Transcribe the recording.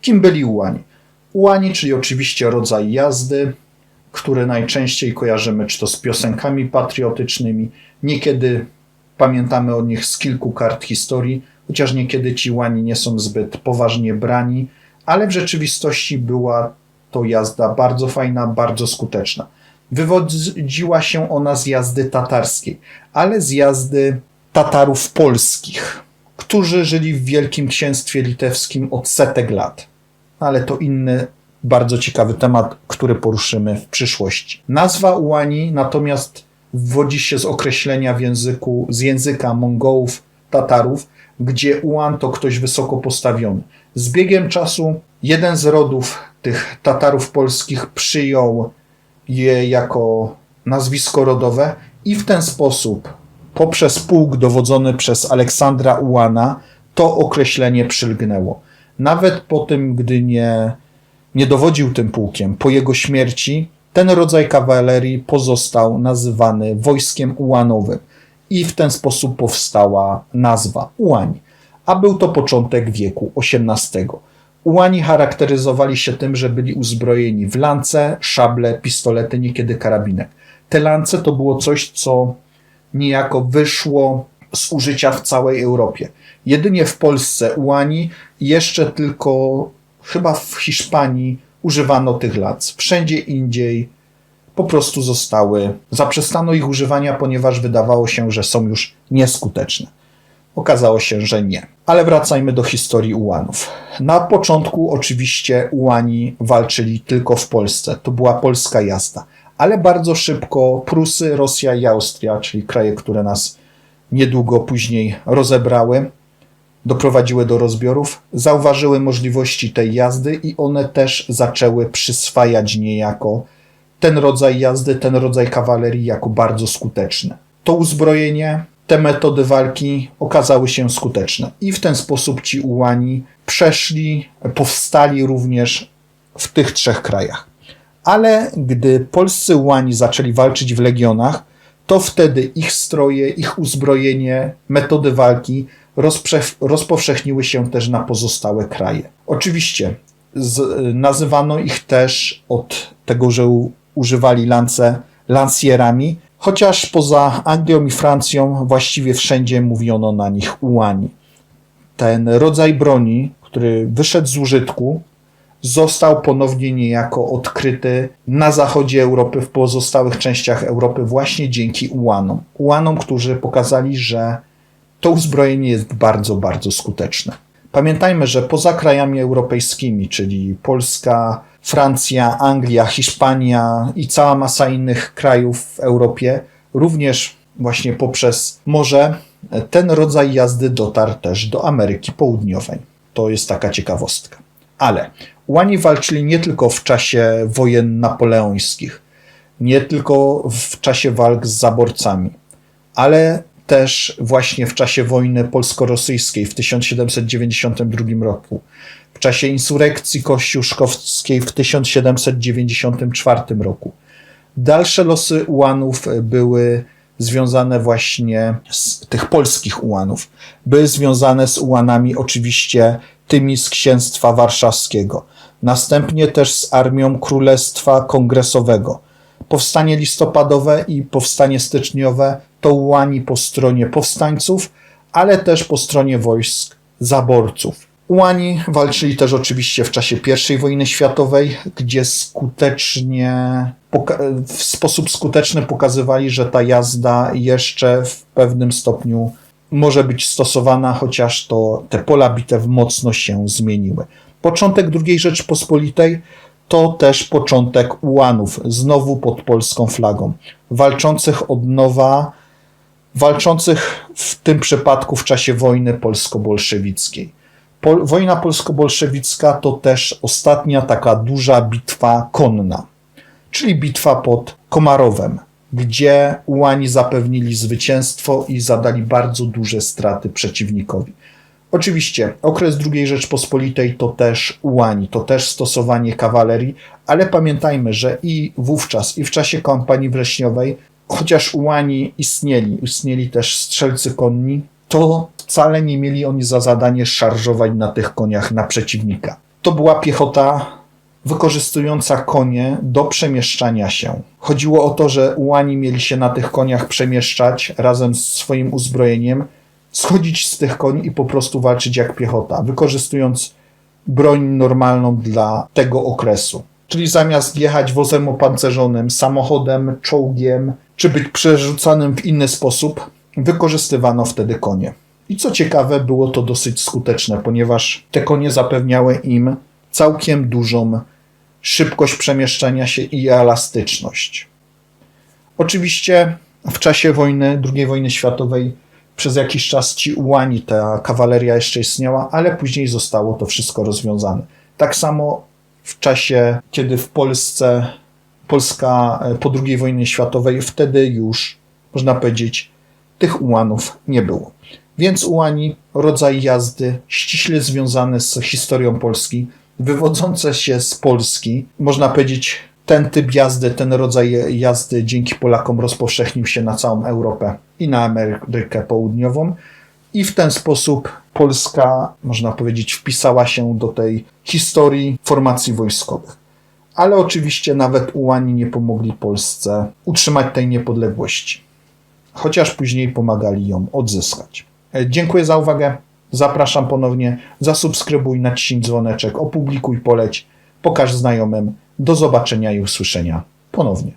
Kim byli ułani? Ułani, czyli oczywiście rodzaj jazdy, który najczęściej kojarzymy czy to z piosenkami patriotycznymi, niekiedy pamiętamy o nich z kilku kart historii, chociaż niekiedy ci łani nie są zbyt poważnie brani, ale w rzeczywistości była to jazda bardzo fajna, bardzo skuteczna. Wywodziła się ona z jazdy tatarskiej, ale z jazdy Tatarów polskich, którzy żyli w Wielkim Księstwie Litewskim od setek lat. Ale to inny, bardzo ciekawy temat, który poruszymy w przyszłości. Nazwa Ułani natomiast wywodzi się z określenia w języku, z języka Mongołów, Tatarów, gdzie Ułan to ktoś wysoko postawiony. Z biegiem czasu jeden z rodów tych Tatarów polskich przyjął je jako nazwisko rodowe i w ten sposób poprzez pułk dowodzony przez Aleksandra Ułana to określenie przylgnęło. Nawet po tym, gdy nie, nie dowodził tym pułkiem, po jego śmierci, ten rodzaj kawalerii pozostał nazywany wojskiem ułanowym i w ten sposób powstała nazwa Ułań, a był to początek wieku XVIII. Ułani charakteryzowali się tym, że byli uzbrojeni w lance, szable, pistolety, niekiedy karabinek. Te lance to było coś, co niejako wyszło z użycia w całej Europie. Jedynie w Polsce ułani jeszcze tylko chyba w Hiszpanii używano tych lac. Wszędzie indziej po prostu zostały, zaprzestano ich używania, ponieważ wydawało się, że są już nieskuteczne. Okazało się, że nie. Ale wracajmy do historii Ułanów. Na początku oczywiście Ułani walczyli tylko w Polsce. To była polska jazda. Ale bardzo szybko Prusy, Rosja i Austria, czyli kraje, które nas niedługo później rozebrały, doprowadziły do rozbiorów, zauważyły możliwości tej jazdy i one też zaczęły przyswajać niejako ten rodzaj jazdy, ten rodzaj kawalerii jako bardzo skuteczny. To uzbrojenie, te metody walki okazały się skuteczne i w ten sposób ci ułani przeszli, powstali również w tych trzech krajach. Ale gdy polscy ułani zaczęli walczyć w legionach, to wtedy ich stroje, ich uzbrojenie, metody walki rozpowszechniły się też na pozostałe kraje. Oczywiście z, nazywano ich też od tego, że u, używali lance lansierami, chociaż poza Anglią i Francją właściwie wszędzie mówiono na nich ułani. Ten rodzaj broni, który wyszedł z użytku, został ponownie niejako odkryty na zachodzie Europy, w pozostałych częściach Europy właśnie dzięki ułanom. Ułanom, którzy pokazali, że to uzbrojenie jest bardzo, bardzo skuteczne. Pamiętajmy, że poza krajami europejskimi, czyli Polska, Francja, Anglia, Hiszpania i cała masa innych krajów w Europie, również właśnie poprzez morze, ten rodzaj jazdy dotarł też do Ameryki Południowej. To jest taka ciekawostka. Ale Ułani walczyli nie tylko w czasie wojen napoleońskich, nie tylko w czasie walk z zaborcami, ale też właśnie w czasie wojny polsko-rosyjskiej w 1792 roku, w czasie insurekcji kościuszkowskiej w 1794 roku. Dalsze losy ułanów były związane właśnie z tych polskich ułanów. Były związane z ułanami oczywiście tymi z księstwa warszawskiego. Następnie też z armią Królestwa Kongresowego. Powstanie listopadowe i powstanie styczniowe to ułani po stronie powstańców, ale też po stronie wojsk zaborców. Ułani walczyli też oczywiście w czasie I wojny światowej, gdzie skutecznie, w sposób skuteczny pokazywali, że ta jazda jeszcze w pewnym stopniu może być stosowana, chociaż to te pola bitew mocno się zmieniły. Początek II Rzeczpospolitej to też początek ułanów, znowu pod polską flagą, walczących od nowa, walczących w tym przypadku w czasie wojny polsko-bolszewickiej. Pol wojna polsko-bolszewicka to też ostatnia taka duża bitwa konna, czyli bitwa pod Komarowem, gdzie ułani zapewnili zwycięstwo i zadali bardzo duże straty przeciwnikowi. Oczywiście okres II Rzeczpospolitej to też ułani, to też stosowanie kawalerii, ale pamiętajmy, że i wówczas, i w czasie kampanii wrześniowej, chociaż ułani istnieli, istnieli też strzelcy konni, to wcale nie mieli oni za zadanie szarżować na tych koniach na przeciwnika. To była piechota wykorzystująca konie do przemieszczania się. Chodziło o to, że ułani mieli się na tych koniach przemieszczać razem z swoim uzbrojeniem, schodzić z tych koni i po prostu walczyć jak piechota, wykorzystując broń normalną dla tego okresu. Czyli zamiast jechać wozem opancerzonym, samochodem, czołgiem, czy być przerzucanym w inny sposób, wykorzystywano wtedy konie. I co ciekawe, było to dosyć skuteczne, ponieważ te konie zapewniały im całkiem dużą szybkość przemieszczania się i elastyczność. Oczywiście w czasie wojny, II wojny światowej, przez jakiś czas ci ułani, ta kawaleria jeszcze istniała, ale później zostało to wszystko rozwiązane. Tak samo w czasie, kiedy w Polsce, Polska e, po II wojnie światowej, wtedy już, można powiedzieć, tych ułanów nie było. Więc ułani, rodzaj jazdy ściśle związany z historią Polski, wywodzące się z Polski, można powiedzieć, ten typ jazdy, ten rodzaj jazdy dzięki Polakom rozpowszechnił się na całą Europę i na Amerykę Południową. I w ten sposób Polska, można powiedzieć, wpisała się do tej historii formacji wojskowych. Ale oczywiście nawet ułani nie pomogli Polsce utrzymać tej niepodległości, chociaż później pomagali ją odzyskać. E, Dziękuję za uwagę. Zapraszam ponownie. Zasubskrybuj, naciśnij dzwoneczek, opublikuj, poleć, pokaż znajomym. Do zobaczenia i usłyszenia ponownie.